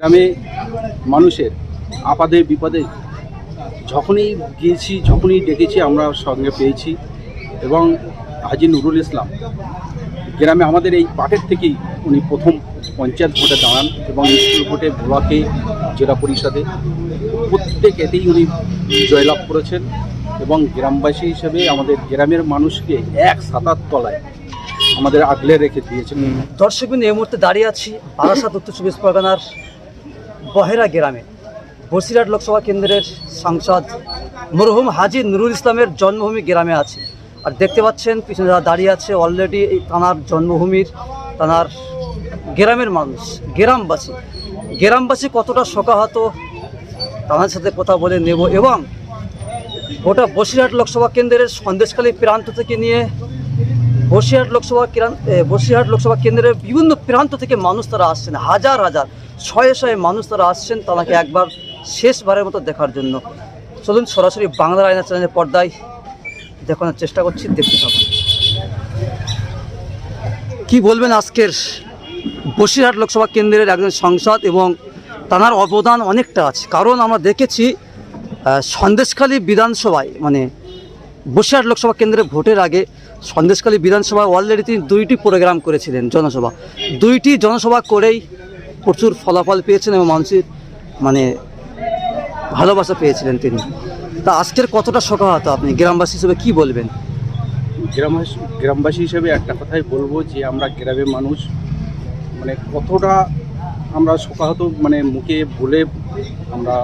গ্রামে মানুষের আপাদে বিপদে যখনই গিয়েছি, যখনই ডেকেছি, আমরা সঙ্গে পেয়েছি। এবং হাজি নুরুল ইসলাম গ্রামে আমাদের এই পাটের থেকেই উনি প্রথম পঞ্চায়েত ভোটে দাঁড়ান এবং স্কুল ভোটে ব্লকে, জেলা পরিষদে প্রত্যেক এতেই উনি জয়লাভ করেছেন এবং গ্রামবাসী হিসেবে আমাদের গ্রামের মানুষকে এক সাতার তলায় আমাদের আগলে রেখে দিয়েছেন। দর্শকবিন্দু এই মুহূর্তে দাঁড়িয়ে আছি বারাসাত উত্তর চব্বিশ পরগনার বহেরা গ্রামে বসিরহাট লোকসভা কেন্দ্রের সাংসদ মরহুম হাজি নুরুল ইসলামের জন্মভূমি গ্রামে আছে। আর দেখতে পাচ্ছেন পিছনে যারা দাঁড়িয়ে আছে অলরেডি এই তানার জন্মভূমির তানার গ্রামের মানুষ, গ্রামবাসী। গ্রামবাসী কতটা শোকাহত, তাদের সাথে কথা বলে নেব এবং গোটা বসিরহাট লোকসভা কেন্দ্রের সন্দেশখালী প্রান্ত থেকে নিয়ে বসিরহাট লোকসভা বসিরহাট লোকসভা কেন্দ্রের বিভিন্ন প্রান্ত থেকে মানুষ তারা আসছেন, হাজার হাজার। শয়ে শয়ে মানুষ তারা আসছেন তাকে একবার শেষবারের মতো দেখার জন্য। চলুন সরাসরি বাংলা আয়না চ্যানেলের পর্দায় দেখানোর চেষ্টা করছি, দেখতে থাকুন। কি বলবেন আজকের বসিরহাট লোকসভা কেন্দ্রের একজন সংসদ এবং তার অবদান অনেকটা আছে। কারণ আমরা দেখেছি সন্দেশখালী বিধানসভায় মানে বসিরহাট লোকসভা কেন্দ্রে ভোটের আগে সন্দেশখালী বিধানসভায় অলরেডি তিনি দুইটি প্রোগ্রাম করেছিলেন জনসভা। দুইটি জনসভা করেই প্রচুর ফলাফল পেয়েছেন এবং মানুষের মানে ভালোবাসা পেয়েছিলেন তিনি। তা আজকের কতটা শোকাহত আপনি? গ্রামবাসী হিসেবে কি বলবেন? গ্রামবাসী গ্রামবাসী হিসেবে একটা কথাই বলব যে আমরা গ্রামের মানুষ মানে কতটা আমরা শোকাহত মানে মুখে বলে আমরা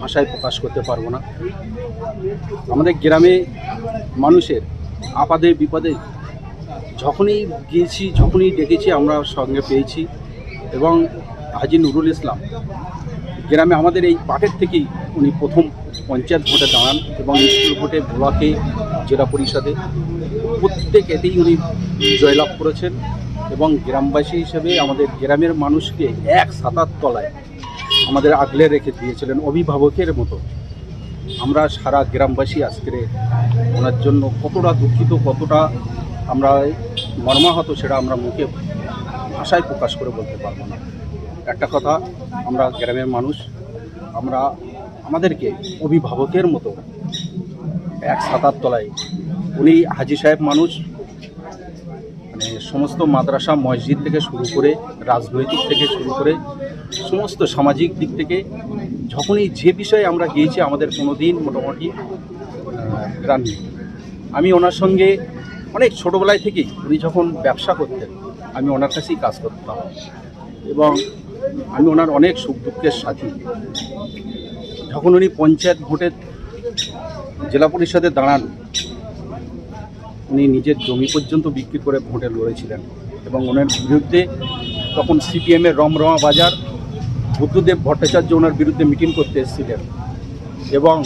ভাষায় প্রকাশ করতে পারব না। আমাদের গ্রামে মানুষের আপাদে বিপদে যখনই গিয়েছি, যখনই ডেকেছি আমরা সঙ্গে পেয়েছি এবং হাজি নুরুল ইসলাম গ্রামে আমাদের এই পাটের থেকেই উনি প্রথম পঞ্চায়েত ভোটে দাঁড়ান এবং স্কুল ভোটে ব্লকে, জেলা পরিষদে প্রত্যেক এতেই উনি জয়লাভ করেছেন এবং গ্রামবাসী হিসেবে আমাদের গ্রামের মানুষকে এক সাতার তলায় আমাদের আগলে রেখে দিয়েছিলেন অভিভাবকের মতো। আমরা সারা গ্রামবাসী আজকের ওনার জন্য কতটা দুঃখিত, কতটা আমরা মর্মাহত সেটা আমরা মুখে ভাষায় প্রকাশ করে বলতে পারব না। একটা কথা, আমরা গ্রামের মানুষ, আমরা আমাদেরকে অভিভাবকের মতো এক সাতার তলায়, উনি হাজি সাহেব মানুষ মানে সমস্ত মাদ্রাসা, মসজিদ থেকে শুরু করে, রাজনৈতিক থেকে শুরু করে, সমস্ত সামাজিক দিক থেকে, যখনই যে বিষয়ে আমরা গিয়েছি, আমাদের কোনো দিন মোটামুটি গ্রামীণ আমি ওনার সঙ্গে অনেক ছোটোবেলায় থেকেই, উনি যখন ব্যবসা করতেন, আমি ওনার কাছেই কাজ করতাম। এবং আমি ওনার অনেক সুখ দুঃখের সাথী। যখন উনি পঞ্চায়েত ভোটে জেলা পরিষদে দাঁড়ান, উনি নিজের জমি পর্যন্ত বিক্রি করে ভোটে লড়েছিলেন এবং ওনার বিরুদ্ধে তখন সিপিএমের রমরমা বাজার, বুদ্ধদেব ভট্টাচার্য ওনার বিরুদ্ধে মিটিং করতে এসেছিলেন এবং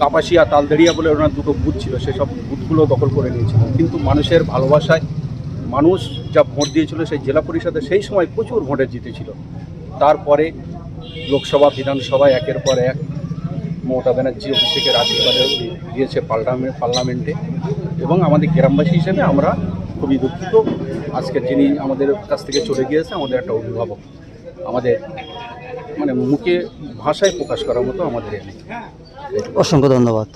কাপাসিয়া, তালদেড়িয়া বলে ওনার দুটো বুথ ছিল, সেসব বুথগুলো দখল করে নিয়েছিলেন। কিন্তু মানুষের ভালোবাসায় মানুষ যা ভোট দিয়েছিল সেই জেলা পরিষদে সেই সময় প্রচুর ভোটে জিতেছিল তারপরে লোকসভা বিধানসভায় একের পর এক মমতা ব্যানার্জি থেকে রাজীবাদের দিয়েছে পার্লামে, পার্লামেন্টে এবং আমাদের গ্রামবাসী হিসেবে আমরা খুবই দুঃখিত। আজকে যিনি আমাদের কাছ থেকে চলে গিয়েছে, আমাদের একটা অভিভাবক। আমাদের মানে মুখে ভাষায় প্রকাশ করার মতো আমাদের অসংখ্য ধন্যবাদ।